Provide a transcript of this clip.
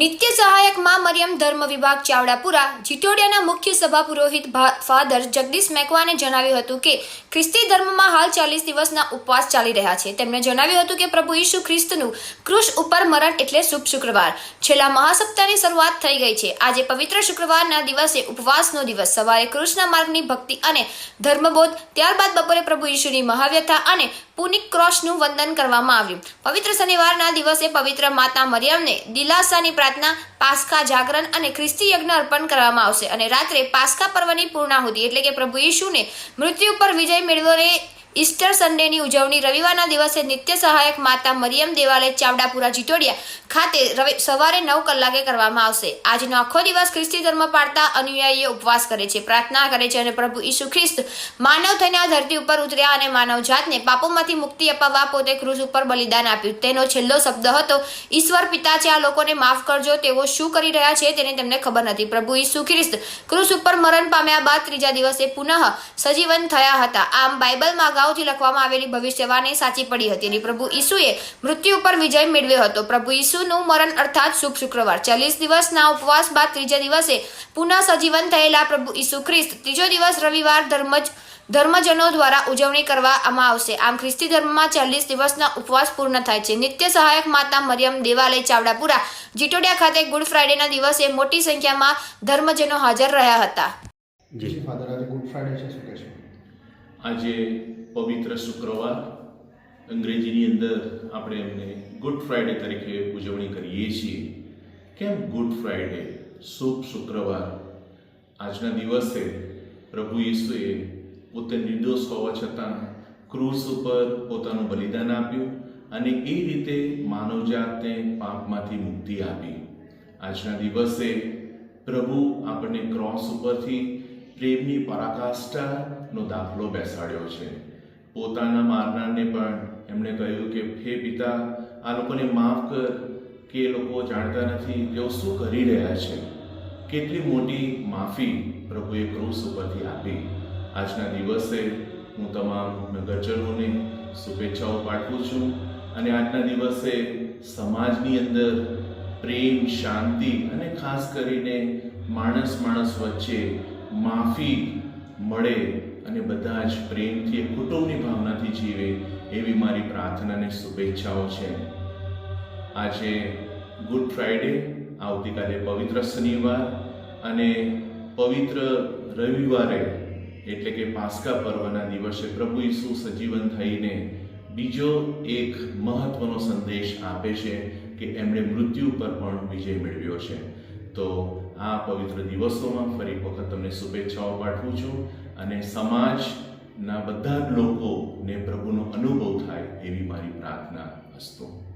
નિત્ય સહાયકમાં મરિયમ ધર્મ વિભાગ ચાવડાપુરા જીટોડિયાના મુખ્ય સભા પુરોહિત ફાધર જગદીશ મેકવાને જણાવ્યું હતું કે ખ્રિસ્તી ધર્મમાં હાલ ચાલીસ દિવસના ઉપવાસ ચાલી રહ્યા છે. તેમણે જણાવ્યું હતું કે પ્રભુ ઈસુ ખ્રિસ્તનું ક્રુશ ઉપર મરણ એટલે શુભ શુક્રવાર. છેલ્લા મહાસપ્તાહની શરૂઆત થઈ ગઈ છે. આજે પવિત્ર શુક્રવારના દિવસે ઉપવાસનો દિવસ. સવારે કૃષ્ણ માર્ગની ભક્તિ અને ધર્મબોધ, ત્યારબાદ બપોરે પ્રભુ ઈશુની મહાવ્યથા અને પુનિક ક્રોસનું વંદન કરવામાં આવ્યું. પવિત્ર શનિવારના દિવસે પવિત્ર માતા મરિયમને દિલાસાની પ્રાર્થના પાસ્કા જાગરણ અને ખ્રિસ્તી યજ્ઞ અર્પણ કરવામાં આવશે. અને રાત્રે પાસ્કા પર્વની પૂર્ણાહુતિ એટલે કે પ્રભુ ઈશુને મૃત્યુ પર વિજય મેળવોને ઈસ્ટર સન્ડેની ઉજવણી રવિવારના દિવસે નિત્ય સહાયક માતા મરિયમ દેવાલય ચાવડાપુરા જીટોડિયા ખાતે સવારે નવ કલાકે કરવામાં આવશે. આજનો આખો દિવસ ખ્રિસ્તી ધર્મ પાળતા અનુયાયીઓ ઉપવાસ કરે છે, પ્રાર્થના કરે છે અને પ્રભુ ઈસુ ખ્રિસ્ત માનવ થઈને આ ધરતી ઉપર ઉતર્યા અને માનવ જાતને પાપોમાંથી મુક્તિ અપાવવા પોતે ક્રૂસ ઉપર બલિદાન આપ્યું. તેનો છેલ્લો શબ્દ હતો, ઈશ્વર પિતા છે, આ લોકોને માફ કરજો, તેઓ શું કરી રહ્યા છે તેને તેમને ખબર નથી. પ્રભુ ઈસુ ખ્રિસ્ત ક્રૂસ ઉપર મરણ પામ્યા બાદ ત્રીજા દિવસે પુનઃ સજીવન થયા હતા. આમ બાઇબલમાં અગાઉથી લખવામાં આવેલી ભવિષ્યવાણી સાચી પડી હતી અને પ્રભુ ઈસુએ મૃત્યુ ઉપર વિજય મેળવ્યો હતો. પ્રભુ ઈસુનું મરણ અર્થાત શુભ શુક્રવાર. ચાલીસ દિવસના ઉપવાસ બાદ ત્રીજા દિવસે પુનઃ સજીવન થયેલા પ્રભુ ઈસુ ખ્રિસ્ત ત્રીજો દિવસ રવિવાર ધર્મજ ધર્મજનો દ્વારા ઉજવણી કરવામાં આવશે. આમ ખ્રિસ્તી ધર્મમાં ચાલીસ દિવસના ઉપવાસ પૂર્ણ થાય છે. નિત્ય સહાયક માતા મરિયમ દેવાલય ચાવડાપુરા જીટોડિયા ખાતે ગુડ ફ્રાઇડેના દિવસે મોટી સંખ્યામાં ધર્મજનો હાજર રહ્યા હતા. જી. જી ફાધર આજે ગુડ ફ્રાઈડે છે શું કહેશો? આજે પવિત્ર શુક્રવાર. અંગ્રેજીની અંદર આપણે એમને ગુડ ફ્રાઈડે તરીકે ઉજવણી કરીએ છીએ. કેમ ગુડ ફ્રાઈડે શુભ શુક્રવાર. આજના દિવસે પ્રભુ ઈસુએ પોતે નિર્દોષ હોવા છતાં ક્રૂસ ઉપર પોતાનું બલિદાન આપ્યું અને એ રીતે માનવજાતને પાપમાંથી મુક્તિ આપી. આજના દિવસે પ્રભુ આપણને ક્રોસ ઉપરથી પ્રેમની પરાકાષ્ઠાનો દાખલો બેસાડ્યો છે. પોતાના મારનારને પણ એમણે કહ્યું કે, હે પિતા, આ લોકોને માફ કર, કે એ લોકો જાણતા નથી તેઓ શું કરી રહ્યા છે. કેટલી મોટી માફી પ્રભુએ ક્રૂસ ઉપરથી આપી. આજના દિવસે હું તમામ નગરજનોને શુભેચ્છાઓ પાઠવું છું અને આજના દિવસે સમાજની અંદર પ્રેમ, શાંતિ અને ખાસ કરીને માણસ માણસ વચ્ચે માફી મળે અને બધા જ પ્રેમથી કુટુંબની ભાવનાથી જીવે એવી મારી પ્રાર્થના અને શુભેચ્છાઓ છે. આજે ગુડ ફ્રાઈડે આવતીકાલે પવિત્ર શનિવાર અને પવિત્ર રવિવારે, એટલે કે પાસ્કા પર્વના દિવસે પ્રભુ ઈસુ સજીવન થઈને બીજો એક મહત્વનો સંદેશ આપે છે કે એમણે મૃત્યુ પર પણ વિજય મેળવ્યો છે. તો આ પવિત્ર દિવસોમાં ફરી વખત તમને શુભેચ્છાઓ પાઠવું છું અને સમાજના બધા જ લોકોને પ્રભુનો અનુભવ થાય એવી મારી પ્રાર્થના હસ્તો.